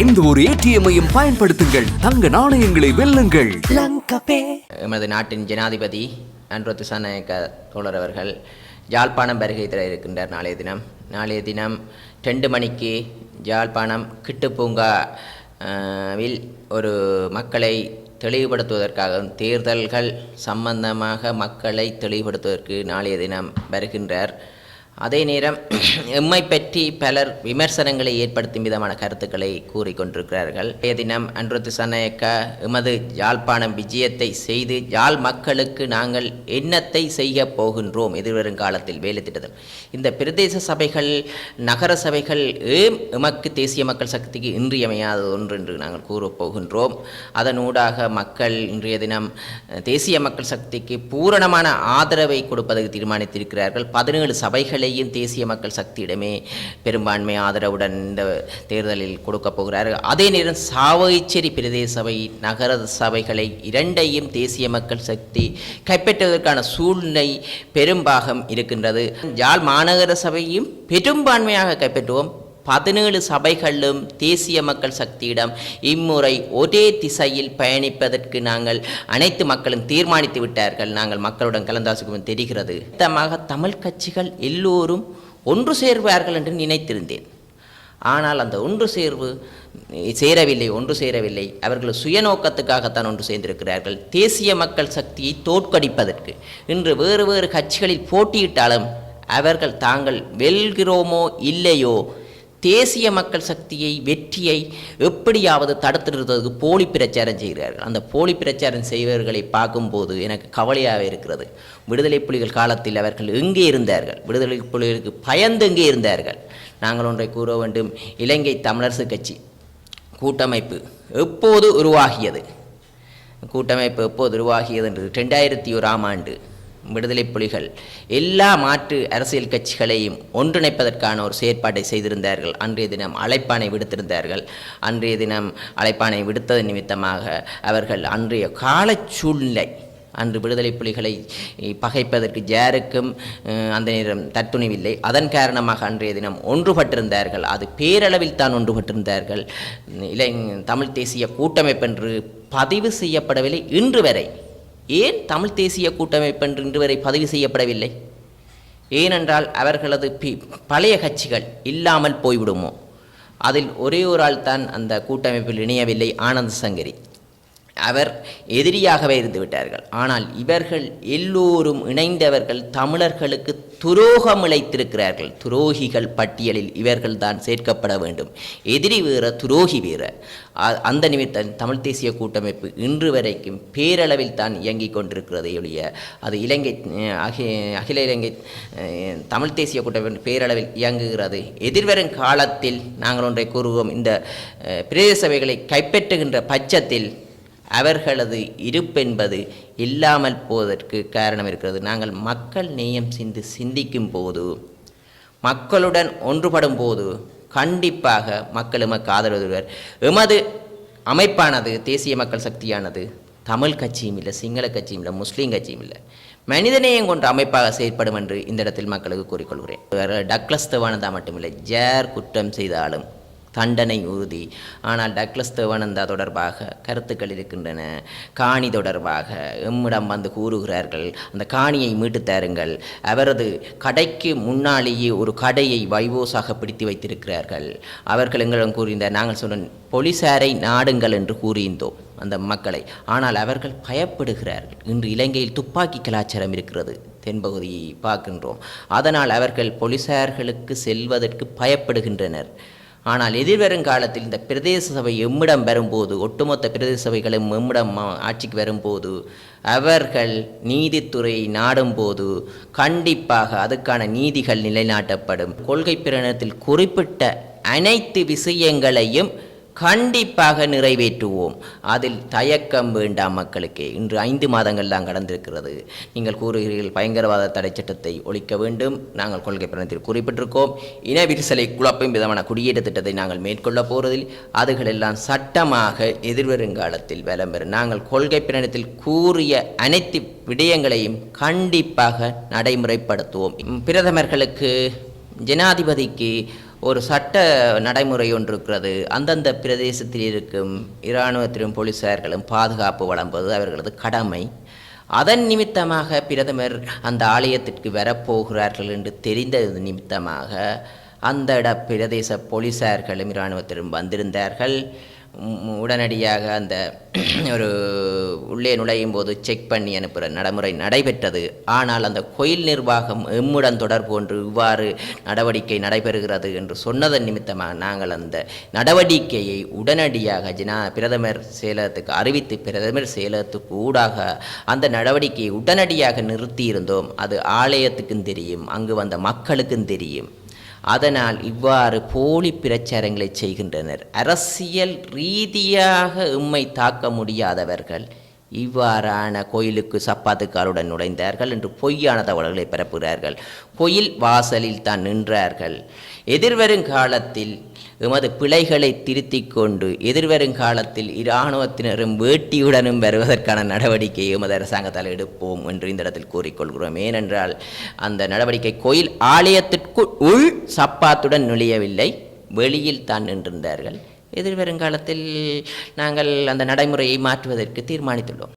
எந்த ஒரு ஏடிஎம்மையும் பயன்படுத்துங்கள். தங்க நாணயங்களை வெல்லுங்கள். எமது நாட்டின் ஜனாதிபதி அன்ரோ திசாநாயக்க தோழர் அவர்கள் யாழ்ப்பாணம் வருகை தர இருக்கின்றார் நாளைய தினம். நாளைய தினம் ரெண்டு மணிக்கு யாழ்ப்பாணம் கிட்டுப்பூங்கா வில் ஒரு மக்களை தெளிவுபடுத்துவதற்காகவும் தேர்தல்கள் சம்பந்தமாக மக்களை தெளிவுபடுத்துவதற்கு நாளைய தினம் வருகின்றார். அதே நேரம் எம்மை பற்றி பலர் விமர்சனங்களை ஏற்படுத்தும் விதமான கருத்துக்களை கூறிக்கொண்டிருக்கிறார்கள். இன்றைய தினம் அன்றுத்து சனயக்கா எமது யாழ்ப்பாணம் விஜயத்தை செய்து யாழ் மக்களுக்கு நாங்கள் என்னத்தை செய்ய போகின்றோம் எதிர்வரும் காலத்தில் வேலை திட்டத்தில். இந்த பிரதேச சபைகள் நகர சபைகள் ஏம் எமக்கு தேசிய மக்கள் சக்திக்கு இன்றியமையாத ஒன்று என்று நாங்கள் கூறப் போகின்றோம். அதனூடாக மக்கள் இன்றைய தினம் தேசிய மக்கள் சக்திக்கு பூரணமான ஆதரவை கொடுப்பதற்கு தீர்மானித்திருக்கிறார்கள். பதினேழு சபைகளையும் தேசிய மக்கள் சக்தியிடமே பெரும்பான்மை ஆதரவுடன் இந்த தேர்தலில் கொடுக்கப் போகிறார்கள். அதே நேரம் சாவகச்சேரி பிரதேச சபை நகர சபைகளை இரண்டையும் தேசிய மக்கள் சக்தி கைப்பற்றுவதற்கான சூழ்நிலை பெரும்பாகம் இருக்கின்றது. யாழ் மாநகர சபையும் பெரும்பான்மையாக கைப்பற்றுவோம். பதினேழு சபைகளும் தேசிய மக்கள் சக்தியிடம் இம்முறை ஒரே திசையில் பயணிப்பதற்கு நாங்கள் அனைத்து மக்களும் தீர்மானித்து விட்டார்கள். நாங்கள் மக்களுடன் கலந்தாசிக்கும் தெரிகிறது. மொத்தமாக தமிழ் கட்சிகள் எல்லோரும் ஒன்று சேர்வார்கள் என்று நினைத்திருந்தேன். ஆனால் அந்த ஒன்று சேர்வு சேரவில்லை ஒன்று சேரவில்லை. அவர்கள் சுயநோக்கத்துக்காகத்தான் ஒன்று சேர்ந்திருக்கிறார்கள். தேசிய மக்கள் சக்தியை தோற்கடிப்பதற்கு. இன்று வேறு வேறு கட்சிகளில் போட்டியிட்டாலும் அவர்கள் தாங்கள் வெல்கிறோமோ இல்லையோ தேசிய மக்கள் சக்தியை வெற்றியை எப்படியாவது தடுத்துடுறதுக்கு போலி பிரச்சாரம் செய்கிறார்கள். அந்த போலி பிரச்சாரம் செய்வர்களை பார்க்கும்போது எனக்கு கவலையாக இருக்கிறது. விடுதலை புலிகள் காலத்தில் அவர்கள் எங்கே இருந்தார்கள்? விடுதலை புலிகளுக்கு பயந்து எங்கே இருந்தார்கள்? நாங்கள் ஒன்றை கூற வேண்டும். இலங்கை தமிழரசு கட்சி கூட்டமைப்பு எப்போது உருவாகியது? கூட்டமைப்பு எப்போது உருவாகியது? என்று ரெண்டாயிரத்தி ஓராம் ஆண்டு விடுதலை புலிகள். எல்லா மாற்று அரசியல் கட்சிகளையும் ஒன்றிணைப்பதற்கான ஒரு செயற்பாட்டை செய்திருந்தார்கள். அன்றைய தினம் அழைப்பானை விடுத்திருந்தார்கள். அன்றைய தினம் அழைப்பானை விடுத்தது நிமித்தமாக அவர்கள் அன்றைய கால சூழ்நிலை அன்று விடுதலை புலிகளை பகைப்பதற்கு ஜாருக்கும் அந்த நேரம் தத்துணிவில்லை அதன் காரணமாக அன்றைய தினம் ஒன்றுபட்டிருந்தார்கள். அது பேரளவில் தான் ஒன்றுபட்டிருந்தார்கள். இளை தமிழ் தேசிய கூட்டமைப்பு என்று பதிவு செய்யப்படவில்லை. இன்று வரை ஏன் தமிழ் தேசிய கூட்டமைப்பு என்று இன்று வரை பதிவு செய்யப்படவில்லை? ஏனென்றால் அவர்களது பி பழைய கட்சிகள் இல்லாமல் போய்விடுமோ? அதில் ஒரே ஒரு ஆள் தான் அந்த கூட்டமைப்பில் இணையவில்லை ஆனந்த் சங்கரி. அவர் எதிரியாகவே இருந்து விட்டார்கள் ஆனால் இவர்கள் எல்லோரும் இணைந்தவர்கள் தமிழர்களுக்கு துரோகம் இழைத்திருக்கிறார்கள். துரோகிகள் பட்டியலில் இவர்கள் தான் சேர்க்கப்பட வேண்டும். எதிரி வீரர் துரோகி வீரர் அந்த நிமித்தம் தமிழ் தேசிய கூட்டமைப்பு இன்று வரைக்கும் பேரளவில் தான் இயங்கிக் கொண்டிருக்கிறதை ஒழிய அது இலங்கை அகில இலங்கை தமிழ் தேசிய கூட்டமைப்பு பேரளவில் இயங்குகிறது. எதிர்வரும் காலத்தில் நாங்கள் ஒன்றை கூறுவோம். இந்த அஹ், பிரதேச சபைகளை கைப்பற்றுகின்ற பட்சத்தில் அவர்களது இருப்பென்பது இல்லாமல் போவதற்கு காரணம் இருக்கிறது. நாங்கள் மக்கள் நேயம் சிந்து சிந்திக்கும் போது மக்களுடன் ஒன்றுபடும் போது கண்டிப்பாக மக்கள் எமக்கு ஆதரவுவர் எமது அமைப்பானது தேசிய மக்கள் சக்தியானது தமிழ் கட்சியும் இல்லை சிங்கள கட்சியும் இல்லை முஸ்லீம் கட்சியும் இல்லை. மனிதநேயம் கொண்ட அமைப்பாக செயற்படும் என்று இந்த இடத்தில் மக்களுக்கு கூறிக்கொள்கிறேன். வேறு டக்ளஸ் மட்டுமில்லை ஜேர் குற்றம் செய்தாலும் தண்டனை உறுதி. ஆனால் டக்ளஸ் தேவானந்தா தொடர்பாக கருத்துக்கள் இருக்கின்றன. காணி தொடர்பாக எம்மிடம் வந்து கூறுகிறார்கள். அந்த காணியை மீட்டு தாருங்கள். அவரது கடைக்கு முன்னாலேயே ஒரு கடையை வைவோஸாக பிடித்து வைத்திருக்கிறார்கள். அவர்கள் எங்களிடம் கூறியிருந்தார் நாங்கள் சொன்ன போலீசாரை நாடுங்கள் என்று கூறியிருந்தோம் அந்த மக்களை. ஆனால் அவர்கள் பயப்படுகிறார்கள். இன்று இலங்கையில் துப்பாக்கி கலாச்சாரம் இருக்கிறது தென்பகுதியை பார்க்கின்றோம். அதனால் அவர்கள் போலீசார்களுக்கு செல்வதற்கு பயப்படுகின்றனர். ஆனால் எதிர்வரும் காலத்தில் இந்த பிரதேச சபை எம்மிடம் வரும்போது ஒட்டுமொத்த பிரதேச சபைகளும் எம்மிடம் ஆட்சிக்கு வரும்போது அவர்கள் நீதித்துறையை நாடும்போது கண்டிப்பாக அதுக்கான நீதிகள் நிலைநாட்டப்படும். கொள்கை பிரணத்தில் குறிப்பிட்ட அனைத்து விஷயங்களையும் கண்டிப்பாக நிறைவேற்றுவோம். அதில் தயக்கம் வேண்டாம் மக்களுக்கு. இன்று ஐந்து மாதங்கள் தான் கடந்திருக்கிறது. நீங்கள் கூறுகிறீர்கள் பயங்கரவாத தடை சட்டத்தை ஒழிக்க வேண்டும். நாங்கள் கொள்கை பிரணத்தில் குறிப்பிட்டிருக்கோம். இன விரிசலை குழப்பும் விதமான குடியேற்ற திட்டத்தை நாங்கள் மேற்கொள்ளப் போவதில் அதுகளெல்லாம் சட்டமாக எதிர்வருங்காலத்தில் வலம் பெறும் நாங்கள் கொள்கை பிரணத்தில் கூறிய அனைத்து விடயங்களையும் கண்டிப்பாக நடைமுறைப்படுத்துவோம். பிரதமர்களுக்கு ஜனாதிபதிக்கு ஒரு சட்ட நடைமுறை ஒன்று இருக்கிறது. அந்தந்த பிரதேசத்தில் இருக்கும் இராணுவத்திலும் போலீசார்களும் பாதுகாப்பு வழங்குவது அவர்களது கடமை. அதன் நிமித்தமாக பிரதமர் அந்த ஆலயத்திற்கு வரப்போகிறார்கள் என்று தெரிந்தது நிமித்தமாக அந்த இட பிரதேச போலீசார்களும் இராணுவத்திலும் வந்திருந்தார்கள். உடனடியாக அந்த ஒரு உள்ளே நுழையும் போது செக் பண்ணி அனுப்புகிற நடைமுறை நடைபெற்றது. ஆனால் அந்த கோயில் நிர்வாகம் எம்முடன் தொடர்பு ஒன்று இவ்வாறு நடவடிக்கை நடைபெறுகிறது என்று சொன்னதன் நிமித்தமாக நாங்கள் அந்த நடவடிக்கையை உடனடியாக ஜினா பிரதமர் செயலகத்துக்கு அறிவித்து பிரதமர் செயலகத்துக்கு ஊடாக அந்த நடவடிக்கையை உடனடியாக நிறுத்தியிருந்தோம். அது ஆலயத்துக்கும் தெரியும் அங்கு வந்த மக்களுக்கும் தெரியும். அதனால் இவ்வாறு போலி பிரச்சாரங்களை செய்கின்றனர். அரசியல் ரீதியாக எம்மை தாக்க முடியாதவர்கள் இவ்வாறான கோயிலுக்கு சப்பாத்துக்காருடன் நுழைந்தார்கள் என்று பொய்யான தகவல்களை பரப்புகிறார்கள். கோயில் வாசலில் தான் நின்றார்கள். எதிர்வரும் காலத்தில் எமது பிழைகளை திருத்தி கொண்டு எதிர்வரும் காலத்தில் இராணுவத்தினரும் வேட்டியுடனும் வருவதற்கான நடவடிக்கையை எமது அரசாங்கத்தால் எடுப்போம் என்று இந்த இடத்தில் கூறிக்கொள்கிறோம். ஏனென்றால் அந்த நடவடிக்கை கோயில் ஆலயத்திற்குள் உள் சப்பாத்துடன் நுழையவில்லை. வெளியில் தான் நின்றிருந்தார்கள். எதிர்வருங்காலத்தில் நாங்கள் அந்த நடைமுறையை மாற்றுவதற்கு தீர்மானித்துள்ளோம்.